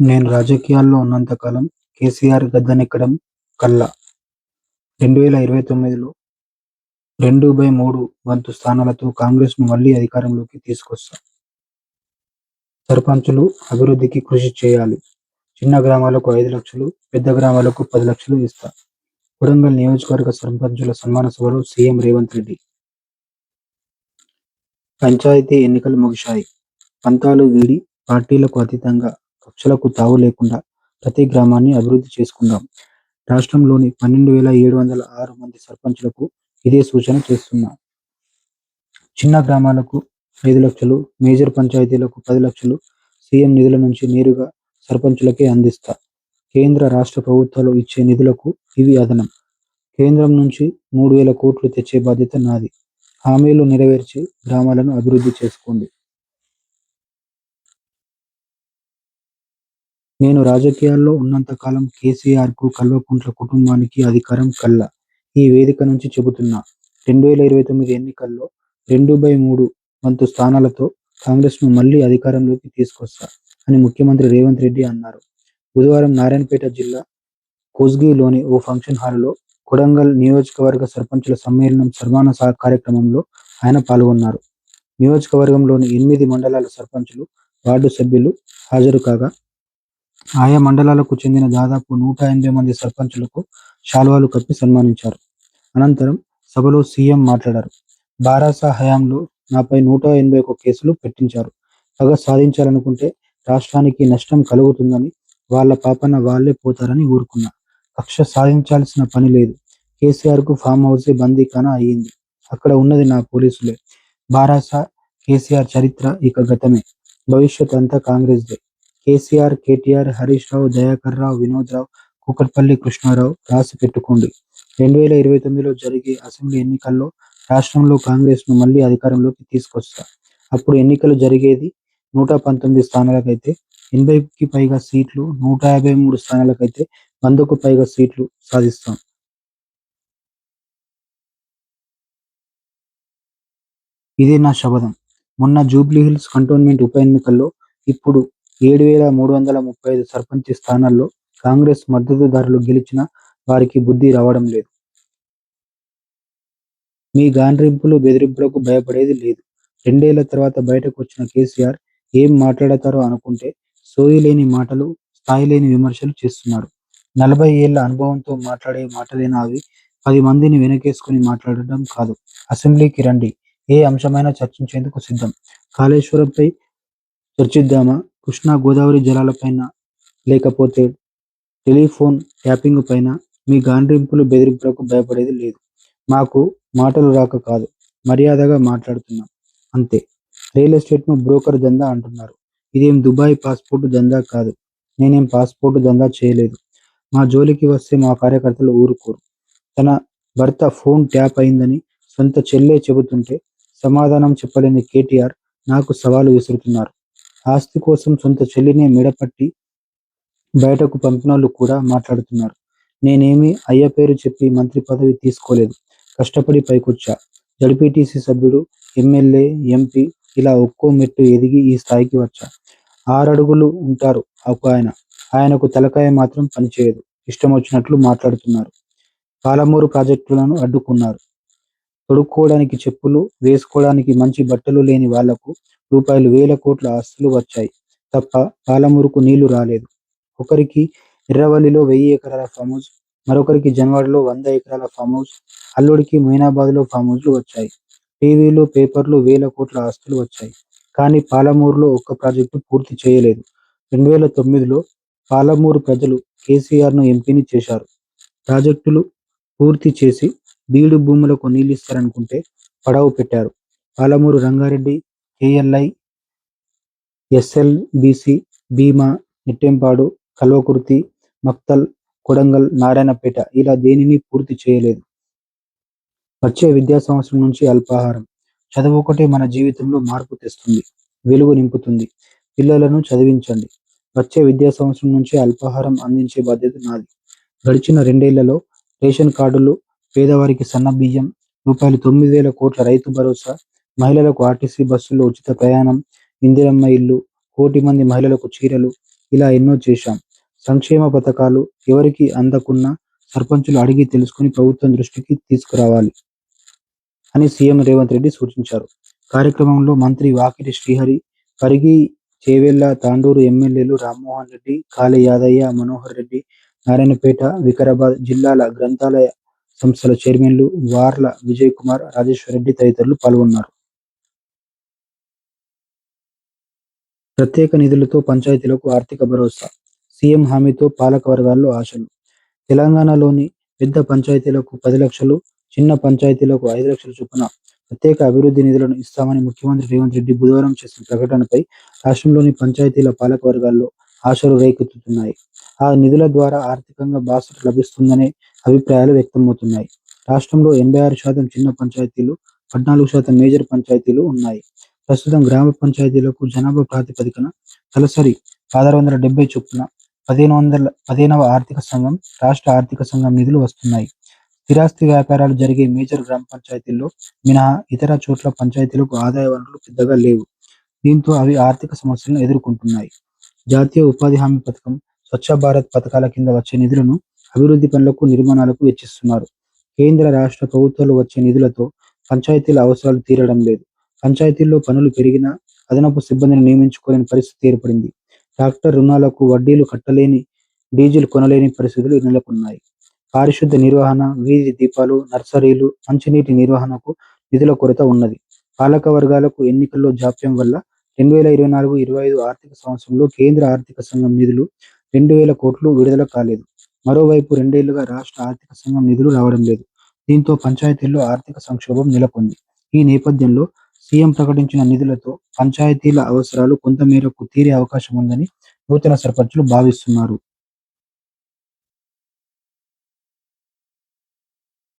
నేను రాజకీయాల్లో ఉన్నంతకాలం కేసీఆర్ గద్దెనెక్కడం కల్లా. రెండు వేల ఇరవై తొమ్మిదిలో రెండు బై మూడు వంతు స్థానాలతో కాంగ్రెస్ను మళ్ళీ అధికారంలోకి తీసుకొస్తా. సర్పంచులు అభివృద్ధికి కృషి చేయాలి. చిన్న గ్రామాలకు ఐదు లక్షలు, పెద్ద గ్రామాలకు పది లక్షలు ఇస్తా. కొడంగల్ నియోజకవర్గ సర్పంచుల సన్మాన సభలో సీఎం రేవంత్ రెడ్డి. పంచాయతీ ఎన్నికలు ముగిశాయి. పంతాలు వీడి పార్టీలకు అతీతంగా కక్షలకు తావు లేకుండా ప్రతి గ్రామాన్ని అభివృద్ధి చేసుకుందాం. రాష్ట్రంలోని పన్నెండు వేల ఏడు వందల ఆరు మంది సర్పంచులకు ఇదే సూచన చేస్తున్నా. చిన్న గ్రామాలకు ఐదు లక్షలు, మేజర్ పంచాయతీలకు పది లక్షలు సీఎం నిధుల నుంచి నేరుగా సర్పంచులకే అందిస్తా. కేంద్ర, రాష్ట్ర ప్రభుత్వాలు ఇచ్చే నిధులకు ఇవి అదనం. కేంద్రం నుంచి మూడు వేల కోట్లు తెచ్చే బాధ్యత నాది. హామీలు నెరవేర్చి గ్రామాలను అభివృద్ధి చేసుకోండి. నేను రాజకీయాల్లో ఉన్నంతకాలం కేసీఆర్కు, కల్వకుంట్ల కుటుంబానికి అధికారం కల్లా. ఈ వేదిక నుంచి చెబుతున్నా. రెండు వేల ఇరవై తొమ్మిది ఎన్నికల్లో రెండు బై మూడు వంతు స్థానాలతో కాంగ్రెస్ను మళ్ళీ అధికారంలోకి తీసుకొస్తా అని ముఖ్యమంత్రి రేవంత్ రెడ్డి అన్నారు. బుధవారం నారాయణపేట జిల్లా కోస్గిలోని ఓ ఫంక్షన్ హాలులో కొడంగల్ నియోజకవర్గ సర్పంచుల సమ్మేళనం సర్వాన కార్యక్రమంలో ఆయన పాల్గొన్నారు. నియోజకవర్గంలోని ఎనిమిది మండలాల సర్పంచులు, వార్డు సభ్యులు హాజరు కాగా ఆయా మండలాలకు చెందిన దాదాపు నూట ఎనభై మంది సర్పంచులకు శాల్వాలు కప్పి సన్మానించారు. అనంతరం సభలో సీఎం మాట్లాడారు. బారాసా హయాంలో నాపై నూట ఎనభై ఒక్క కేసులు పెట్టించారు. పగ సాధించాలనుకుంటే రాష్ట్రానికి నష్టం కలుగుతుందని, వాళ్ళ పాపన వాళ్ళే పోతారని ఊరుకున్నా. కక్ష సాధించాల్సిన పని లేదు. కేసీఆర్కు ఫామ్ హౌసే బందీఖానా అయ్యింది. అక్కడ ఉన్నది నా పోలీసులే. బారాసా కేసీఆర్ చరిత్ర ఇక గతమే. భవిష్యత్ అంతా కాంగ్రెస్దే. కేసీఆర్, కేటీఆర్, హరీష్ రావు, దయాకర్ రావు, వినోద్ రావు, కూకట్పల్లి కృష్ణారావు రాసి పెట్టుకోండి. రెండు వేల ఇరవై తొమ్మిదిలో జరిగే అసెంబ్లీ ఎన్నికల్లో రాష్ట్రంలో కాంగ్రెస్ను మళ్ళీ అధికారంలోకి తీసుకొస్తా. అప్పుడు ఎన్నికలు జరిగేది నూట పంతొమ్మిది స్థానాలకైతే ఎనభైకి పైగా సీట్లు, నూట యాభై మూడు స్థానాలకైతే వందకు పైగా సీట్లు సాధిస్తాం. ఇదే నా శపథం. మొన్న జూబ్లీహిల్స్ కంటోన్మెంట్ ఉప ఎన్నికల్లో ఇప్పుడు ఏడు వేల మూడు వందల ముప్పై ఐదు సర్పంచి స్థానాల్లో కాంగ్రెస్ మద్దతుదారులు గెలిచినా వారికి బుద్ధి రావడం లేదు. మీ గాండ్రింపులు, బెదిరింపులకు భయపడేది లేదు. రెండేళ్ళ తర్వాత బయటకు వచ్చిన కేసీఆర్ ఏం మాట్లాడతారో అనుకుంటే సోయి లేని మాటలు, స్థాయి లేని విమర్శలు చేస్తున్నారు. నలభై ఏళ్ళ అనుభవంతో మాట్లాడే మాటలేనా అవి? పది మందిని వెనకేసుకుని మాట్లాడటం కాదు. అసెంబ్లీకి రండి. ఏ అంశమైనా చర్చించేందుకు సిద్ధం. కాళేశ్వరంపై చర్చిద్దామా? కృష్ణా, గోదావరి జలాలపైన లేకపోతే టెలిఫోన్ ట్యాపింగ్ పైన మీ గాండ్రింపులు, బెదిరింపులకు భయపడేది లేదు. మాకు మాటలు రాక కాదు. మర్యాదగా మాట్లాడుతున్నాం. అంతే. రియల్ ఎస్టేట్ను బ్రోకర్ దందా అంటున్నారు. ఇదేం దుబాయ్ పాస్పోర్టు దందా కాదు. నేనేం పాస్పోర్టు దందా చేయలేదు. మా జోలికి వస్తే మా కార్యకర్తలు ఊరుకోరు. తన భర్త ఫోన్ ట్యాప్ అయిందని సొంత చెల్లె చెబుతుంటే సమాధానం చెప్పలేని కేటీఆర్ నాకు సవాలు విసురుతున్నారు. ఆస్తి కోసం సొంత చెల్లినే మెడపట్టి బయటకు పంపినోళ్ళు కూడా మాట్లాడుతున్నారు. నేనేమి అయ్య పేరు చెప్పి మంత్రి పదవి తీసుకోలేదు. కష్టపడి పైకొచ్చా. జడ్పీటీసీ సభ్యుడు, ఎమ్మెల్యే, ఎంపీ ఇలా ఒక్కో మెట్టు ఎదిగి ఈ స్థాయికి వచ్చా. ఆరడుగులు ఉంటారు ఒక ఆయన ఆయనకు తలకాయ మాత్రం పనిచేయదు. ఇష్టమొచ్చినట్లు మాట్లాడుతున్నారు. పాలమూరు ప్రాజెక్టులను అడ్డుకున్నారు. తొడుక్కోవడానికి చెప్పులు, వేసుకోవడానికి మంచి బట్టలు లేని వాళ్ళకు రూపాయలు వేల కోట్ల ఆస్తులు వచ్చాయి తప్ప పాలమూరుకు నీళ్ళు రాలేదు. ఒకరికి ఎర్రవల్లిలో వెయ్యి ఎకరాల ఫామ్హౌస్, మరొకరికి జన్వాడలో వంద ఎకరాల ఫామ్హౌస్, అల్లుడికి మొయినాబాద్లో ఫామ్హౌస్లు వచ్చాయి. టీవీలు, పేపర్లు వేల కోట్ల ఆస్తులు వచ్చాయి. కానీ పాలమూరులో ఒక్క ప్రాజెక్టు పూర్తి చేయలేదు. రెండు వేల తొమ్మిదిలో పాలమూరు ప్రజలు కేసీఆర్ను ఎంపీని చేశారు. ప్రాజెక్టులు పూర్తి చేసి బీడు భూములకు నీళ్ళిస్తారనుకుంటే పడవ పెట్టారు. పాలమూరు రంగారెడ్డి, కేఎల్ఐ, ఎస్ఎల్బిసి భీమా, నెట్టెంపాడు, కల్వకుర్తి, మక్తల్, కొడంగల్, నారాయణపేట ఇలా దేనిని పూర్తి చేయలేదు. వచ్చే విద్యా సంవత్సరం నుంచి అల్పాహారం. చదువొక్కటే మన జీవితంలో మార్పు తెస్తుంది. వెలుగు నింపుతుంది. పిల్లలను చదివించండి. వచ్చే విద్యా సంవత్సరం నుంచి అల్పాహారం అందించే బాధ్యత నాది. గడిచిన రెండేళ్ళలో రేషన్ కార్డులు, పేదవారికి సన్న బియ్యం రూపాయలు తొమ్మిది వేల కోట్ల రైతు భరోసా, మహిళలకు ఆర్టీసీ బస్సుల్లో ఉచిత ప్రయాణం, ఇందిరమ్మ ఇల్లు కోటి మంది మహిళలకు చీరలు, ఇలా ఎన్నో చేశాం. సంక్షేమ పథకాలు ఎవరికి అందకున్నా సర్పంచులు అడిగి తెలుసుకుని ప్రభుత్వం దృష్టికి తీసుకురావాలి అని సీఎం రేవంత్ రెడ్డి సూచించారు. కార్యక్రమంలో మంత్రి వాకిటి శ్రీహరి పరిగి చేవెళ్ళ తాండూరు ఎమ్మెల్యేలు రామ్మోహన్ రెడ్డి కాళీ యాదయ్య మనోహర్ రెడ్డి నారాయణపేట వికారాబాద్ జిల్లాల గ్రంథాలయ సంస్థల చైర్మన్లు వార్ల విజయ్ కుమార్ రాజేశ్వర్ రెడ్డి తదితరులు పాల్గొన్నారు. ప్రత్యేక నిధులతో పంచాయతీలకు ఆర్థిక భరోసా. సీఎం హామీతో పాలక వర్గాల్లో ఆశలు. తెలంగాణలోని పెద్ద పంచాయతీలకు పది లక్షలు చిన్న పంచాయతీలకు ఐదు లక్షల చొప్పున ప్రత్యేక అభివృద్ధి నిధులను ఇస్తామని ముఖ్యమంత్రి రేవంత్ రెడ్డి బుధవారం చేసిన ప్రకటనపై రాష్ట్రంలోని పంచాయతీల పాలక వర్గాల్లో ఆశలు రేకెత్తుతున్నాయి. ఆ నిధుల ద్వారా ఆర్థికంగా బాసట లభిస్తుందనే అభిప్రాయాలు వ్యక్తమవుతున్నాయి. రాష్ట్రంలో ఎనభై ఆరు శాతం చిన్న పంచాయతీలు పద్నాలుగు శాతం మేజర్ పంచాయతీలు ఉన్నాయి. ప్రస్తుతం గ్రామ పంచాయతీలకు జనాభా ప్రాతిపదికన తలసరి పదహారు వందల డెబ్బై చొప్పున పదిహేను వందల పదిహేనవ ఆర్థిక సంఘం రాష్ట్ర ఆర్థిక సంఘం నిధులు వస్తున్నాయి. స్థిరాస్తి వ్యాపారాలు జరిగే మేజర్ గ్రామ పంచాయతీల్లో మినహా ఇతర చోట్ల పంచాయతీలకు ఆదాయ వనరులు పెద్దగా లేవు. దీంతో అవి ఆర్థిక సమస్యలను ఎదుర్కొంటున్నాయి. జాతీయ ఉపాధి హామీ పథకం స్వచ్ఛ భారత్ పథకాల కింద వచ్చే నిధులను అభివృద్ధి పనులకు నిర్మాణాలకు వెచ్చిస్తున్నారు. కేంద్ర రాష్ట్ర ప్రభుత్వాలు వచ్చే నిధులతో పంచాయతీల అవసరాలు తీరడం లేదు. పంచాయతీల్లో పనులు పెరిగినా అదనపు సిబ్బందిని నియమించుకోలేని పరిస్థితి ఏర్పడింది. ట్రాక్టర్ రుణాలకు వడ్డీలు కట్టలేని డీజిల్ కొనలేని పరిస్థితులు నెలకొన్నాయి. పారిశుద్ధ నిర్వహణ వీధి దీపాలు నర్సరీలు మంచినీటి నిర్వహణకు నిధుల కొరత ఉన్నది. పాలక వర్గాలకు ఎన్నికల్లో జాప్యం వల్ల రెండు వేల ఇరవై నాలుగు ఇరవై ఐదు ఆర్థిక సంవత్సరంలో కేంద్ర ఆర్థిక సంఘం నిధులు రెండు వేల కోట్లు విడుదల కాలేదు. మరోవైపు రెండేళ్ళుగా రాష్ట్ర ఆర్థిక సంఘం నిధులు రావడం లేదు. దీంతో పంచాయతీల్లో ఆర్థిక సంక్షోభం నెలకొంది. ఈ నేపథ్యంలో సీఎం ప్రకటించిన నిధులతో పంచాయతీల అవసరాలు కొంతమేరకు తీరే అవకాశం ఉందని నూతన సర్పంచులు భావిస్తున్నారు.